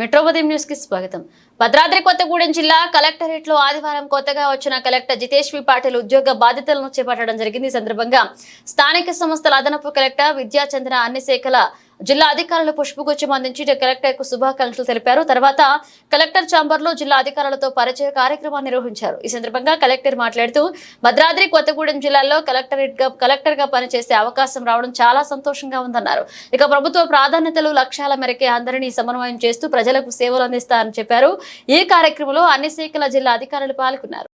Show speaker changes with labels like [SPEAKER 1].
[SPEAKER 1] మెట్రోపతి న్యూస్కి స్వాగతం. భద్రాద్రి కొత్తగూడెం జిల్లా కలెక్టరేట్లో ఆదివారం కొత్తగా వచ్చిన కలెక్టర్ జితేష్ వి పాటిల్ ఉద్యోగ బాధ్యతలను చేపట్టడం జరిగింది. ఈ సందర్భంగా స్థానిక సంస్థల అదనపు కలెక్టర్ విద్యాచంద్ర అన్ని శాఖల జిల్లా అధికారులు పుష్పగుచ్చం అందించి కలెక్టర్కు శుభాకాంక్షలు తెలిపారు. తర్వాత కలెక్టర్ ఛాంబర్లో జిల్లా అధికారులతో పరిచయ కార్యక్రమాన్ని నిర్వహించారు. ఈ సందర్భంగా కలెక్టర్ మాట్లాడుతూ భద్రాద్రి కొత్తగూడెం జిల్లాలో కలెక్టరేట్గా కలెక్టర్గా పనిచేసే అవకాశం రావడం చాలా సంతోషంగా ఉందన్నారు. ఇక ప్రభుత్వ ప్రాధాన్యతలు లక్ష్యాల మేరకే అందరినీ సమన్వయం చేస్తూ ప్రజలకు సేవలు అందిస్తారని చెప్పారు. ఈ కార్యక్రమంలో అన్ని శాఖల జిల్లా అధికారులు పాల్గొన్నారు.